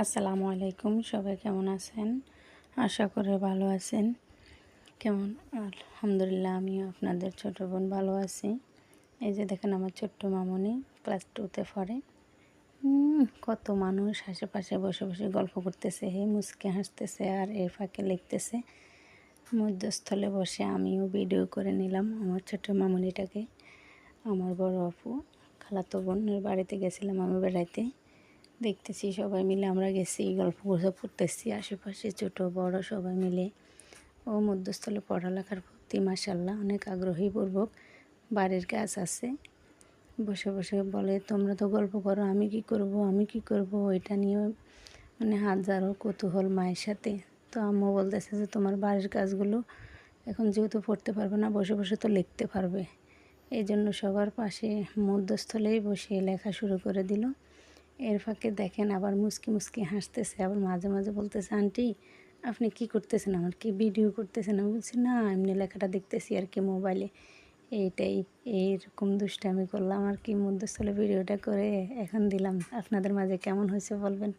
আসসালামু আলাইকুম, সবাই কেমন আছেন? আশা করে ভালো আছেন। কেমন? আলহামদুলিল্লাহ, আমিও আপনাদের ছোট বোন ভালো আছি। এই যে দেখেন আমার ছোট্ট মামনি, ক্লাস টুতে পড়ে। কত মানুষ আশেপাশে বসে বসে গল্প করতেছে হে মুসকে হাসতেছে আর এই ফাঁকে লিখতেছে। মধ্যস্থলে বসে আমিও ভিডিও করে নিলাম আমার ছোট মামনিটাকে। আমার বড় আপু, খালাতো বোনের বাড়িতে গেছিলাম আমি বেড়াইতে। দেখতেছি, সবাই মিলে আমরা গেছি গল্প গুজব করতেছি আশেপাশে ছোট, বড় সবাই মিলে। ও মধ্যস্থলে পড়ালেখার প্রতি মাসাল্লাহ অনেক আগ্রহীপূর্বক বাড়ির কাজ আছে। বসে বসে বলে, তোমরা তো গল্প করো, আমি কি করব, আমি কি করব? এটা নিয়ে মানে হাজারো কৌতূহল মায়ের সাথে। তো আম্মু বলতেছে যে, তোমার বাড়ির কাজগুলো এখন যেহেতু পড়তে পারবে না, বসে বসে তো লিখতে পারবে। এই জন্য সবার পাশে মধ্যস্থলেই বসে লেখা শুরু করে দিল। এর ফাঁকে দেখেন আবার মুসকি মুসকি হাসতেছে, আবার মাঝে মাঝে বলতেছে, আন্টি, আপনি কি করতেছেন? আমার কি ভিডিও করতেছেন? আমি বলছি, না, এমনি লেখাটা দেখতেছি আর কি মোবাইলে এইটাই, এইরকম দুষ্টামি করলাম আর কি, মধ্যস্থলে ভিডিওটা করে এখন দিলাম। আপনাদের মাঝে কেমন হয়েছে বলবেন?